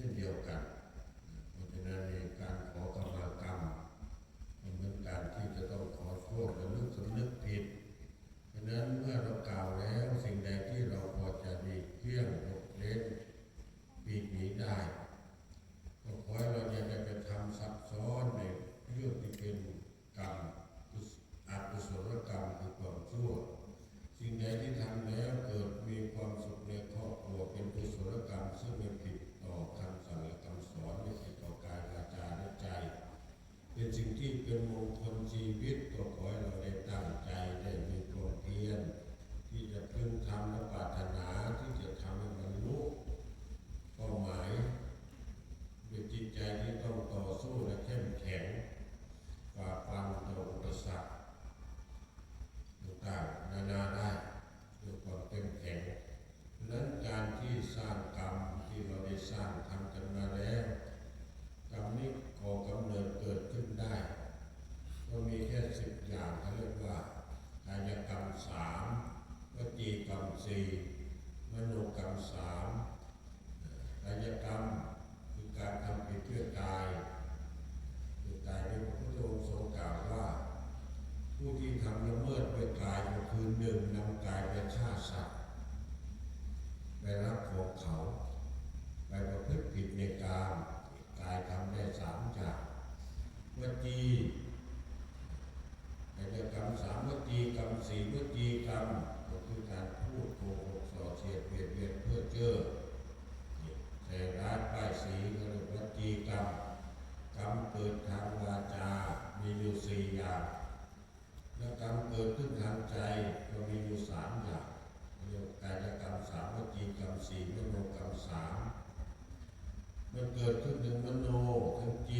ช่นเดียวกันเพราะฉะนั้นในการขอกรรมกรรมมันเหมือนการที่จะต้องขอโทษและลึกสำนึกผิด เพราะฉะนั้นเมื่อเรากล่าวแล้วสิ่งใดที่เราพอจะดีเพี้ยงยกเล่นปีกหนีได้ ก็ขอให้เราอย่าได้ไปทำซับซ้อนในเรื่องที่เป็นกรรมอากุศลกรรมคือความชั่ว สิ่งใดที่ทำแล้วเกิดมีความสุขในครอบครัวเป็นกุศลกรรม ซึ่งไม่ผิดต่อคำสั่งและคำสอนไม่ผิดต่อกายวาจาและใจ เป็น สิ่งที่เป็นมงคลชีวิตก็ขอให้เราได้ตั้งใจได้มีความเพียรที่จะพึ่งทำและปรารถนาที่จะทำให้บรรลุเป้าหมายด้วยจิตใจที่ต้องต่อสู้และเข้มแข็งฝ่าฟันต่ออุปสรรคต่างๆนานาได้ด้วยความเข้มแข็งเพราะฉะนั้นการที่สร้างกรรมที่เราได้สร้างทำกันมาแล้วกรรมนี้ก่อกำเนิดเกิดขึ้นได้ ก็มีแค่สิบอย่างเขาเรียกว่ากายกรรมสามวจีกรรม สี่มโนกรรมสามกายกรรมคือการทำผิดเพื่อกายคือกายที่พระพุทธองค์ทรงกล่าวว่า ผู้ที่ทำละเมิดด้วยกายก็คือหนึ่งนำกายไปฆ่าสัตว์ไปรับของเขาไปประพฤติผิดในกามกายทำได้สามอย่างวจีกายกรรมสามวจีกรรมสี่วจีกรรมก็คือการพูดโกหกส่อเสียดเบียดเบียนเพื่อเจ้อใส่ร้ายป้ายสีก็เรียกวจีกรรม เกิดทางวาจา มีอยู่สี่อย่างและกรรมเกิดขึ้นทางใจก็มีอยู่สามอย่างเรียกว่ากายกรรมสามวจีกรรมสี่มโนกรรมสามมันเกิดขึ้นถึงมโนทางจิต